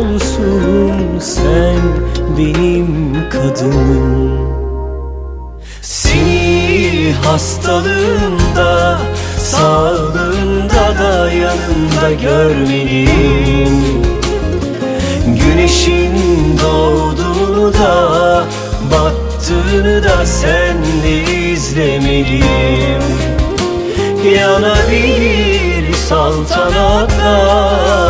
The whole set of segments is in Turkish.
olsun sen benim kadınım. Seni hastalığında sağlığında da yanımda görmeliyim. Güneşin doğduğunu da battığını da senle izlemeliyim. Yanabilir saltanatlar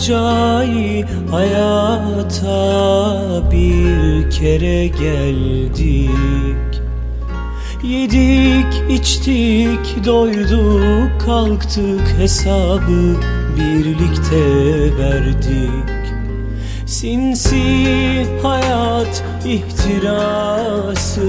hercai hayata bir kere geldik. Yedik, içtik, doyduk, kalktık hesabı birlikte verdik. Sinsi hayat ihtirası